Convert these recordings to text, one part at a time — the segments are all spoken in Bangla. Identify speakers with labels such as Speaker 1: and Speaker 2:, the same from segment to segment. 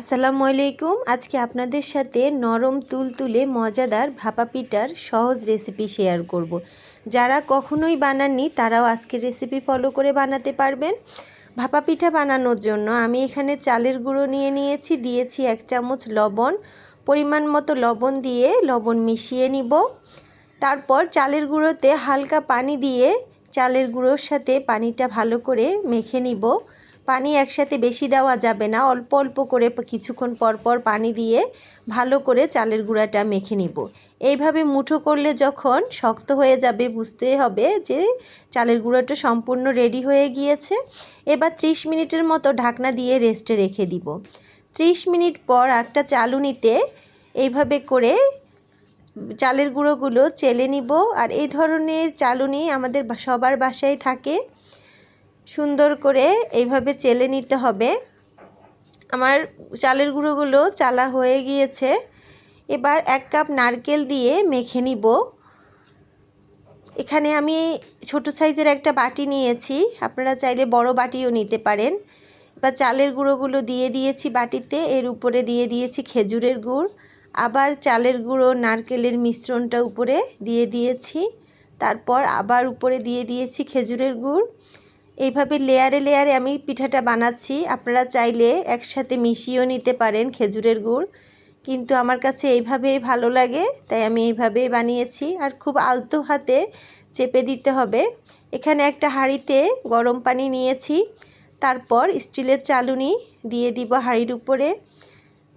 Speaker 1: আসসালামু আলাইকুম। আজকে আপনাদের সাথে নরম তুলতুলে মজাদার ভাপা পিঠার সহজ রেসিপি শেয়ার করব। যারা কখনোই বানাননি, তারাও আজকে রেসিপি ফলো করে বানাতে পারবেন। ভাপা পিঠা বানানোর জন্য আমি এখানে চালের গুঁড়ো নিয়ে নিয়েছি, দিয়েছি এক চামচ লবণ। পরিমাণ মতো লবণ দিয়ে লবণ মিশিয়ে নিব। তারপর চালের গুঁড়োতে হালকা পানি দিয়ে চালের গুঁড়োর সাথে পানিটা ভালো করে মেখে নিব। পানি একসাথে বেশি দেওয়া যাবে না। অল্প অল্প করে কিছুক্ষণ পর পর পানি দিয়ে ভালো করে চালের গুঁড়াটা মেখে নিব। এইভাবে মুঠো করলে যখন শক্ত হয়ে যাবে, বুঝতে হবে যে চালের গুঁড়োটা সম্পূর্ণ রেডি হয়ে গিয়েছে। এবার 30 মিনিটের মতো ঢাকনা দিয়ে রেস্টে রেখে দিব। 30 মিনিট পর একটা চালুনিতে এইভাবে করে চালের গুঁড়োগুলো চেলে নিব। আর এই ধরনের চালুনি আমাদের সবার বাসায় থাকে। সুন্দর করে এইভাবে চেলে নিতে হবে। আমার চালের গুঁড়োগুলো চালা হয়ে গিয়েছে। এবার এক কাপ নারকেল দিয়ে মেখে নিব। এখানে আমি ছোট সাইজের একটা বাটি নিয়েছি। আপনারা চাইলে বড় বাটিও নিতে পারেন। এবার চালের গুঁড়োগুলো দিয়ে দিয়েছি বাটিতে। এর উপরে দিয়ে দিয়েছি খেজুরের গুড়। আবার চালের গুঁড়ো নারকেলের মিশ্রণটা উপরে দিয়ে দিয়েছি। তারপর আবার উপরে দিয়ে দিয়েছি খেজুরের গুড়। এইভাবে লেয়ারে লেয়ারে আমি পিঠাটা বানাচ্ছি। আপনারা চাইলে একসাথে মিশিয়েও নিতে পারেন খেজুরের গুড়। কিন্তু আমার কাছে এইভাবেই ভালো লাগে, তাই আমি এইভাবেই বানিয়েছি। আর খুব আলতো হাতে চেপে দিতে হবে। এখানে একটা হাঁড়িতে গরম পানি নিয়েছি। তারপর স্টিলের চালুনি দিয়ে দিব হাঁড়ির উপরে।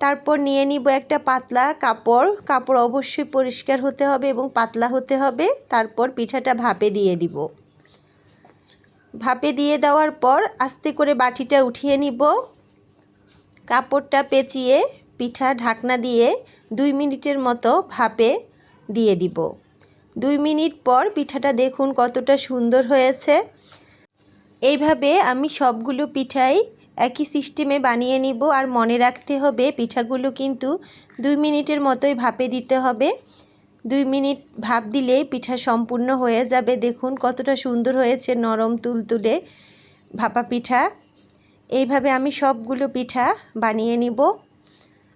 Speaker 1: তারপর নিয়ে নিব একটা পাতলা কাপড়। কাপড় অবশ্যই পরিষ্কার হতে হবে এবং পাতলা হতে হবে। তারপর পিঠাটা ভাপে দিয়ে দিব। ভাপে দিয়ে দেওয়ার পর আস্তে করে বাটিটা উঠিয়ে নিব। কাপড়টা পেঁচিয়ে পিঠা ঢাকনা দিয়ে দুই মিনিটের মতো ভাপে দিয়ে দিব। দুই মিনিট পর পিঠাটা দেখুন কতটা সুন্দর হয়েছে। এইভাবে আমি সবগুলো পিঠাই একই সিস্টেমে বানিয়ে নিব আর মনে রাখতে হবে পিঠাগুলো কিন্তু দুই মিনিটের মতোই ভাপে দিতে হবে। দুই মিনিট ভাপ দিলেই পিঠা সম্পূর্ণ হয়ে যাবে। দেখুন কতটা সুন্দর হয়েছে নরম তুলতুলে ভাপা পিঠা। এইভাবে আমি সবগুলো পিঠা বানিয়ে নিব।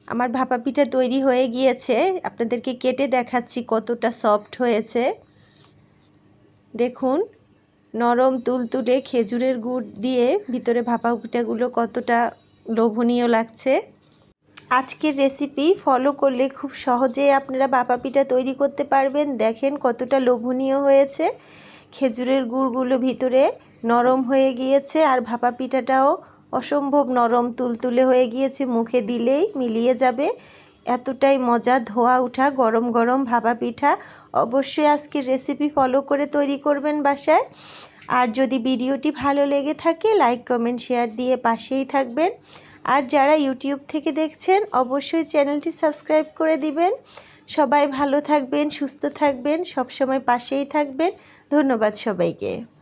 Speaker 1: আমার ভাপা পিঠা তৈরি হয়ে গিয়েছে। আপনাদেরকে কেটে দেখাচ্ছি কতটা সফট হয়েছে। দেখুন নরম তুলতুলে খেজুরের গুড় দিয়ে ভিতরে ভাপা পিঠাগুলো কতটা লোভনীয় লাগছে। আজকের রেসিপি ফলো করলে খুব সহজেই আপনারা বাপা পিঠা তৈরি করতে পারবেন। দেখেন কতটা লোভনীয় হয়েছে। খেজুরের গুড়গুলো ভিতরে নরম হয়ে গিয়েছে আর ভাপা পিঠাটাও অসম্ভব নরম তুলতুলে হয়ে গিয়েছে। মুখে দিলেই মিলিয়ে যাবে। এতটাই মজা ধোয়া উঠা গরম গরম ভাপা পিঠা। অবশ্যই আজকের রেসিপি ফলো করে তৈরি করবেন বাসায়। আর যদি ভিডিওটি ভালো লেগে থাকে লাইক কমেন্ট শেয়ার দিয়ে পাশেই থাকবেন। আর যারা ইউটিউব থেকে দেখছেন, অবশ্যই চ্যানেলটি সাবস্ক্রাইব করে দিবেন। সবাই ভালো থাকবেন, সুস্থ থাকবেন, সবসময় পাশেই থাকবেন। ধন্যবাদ সবাইকে।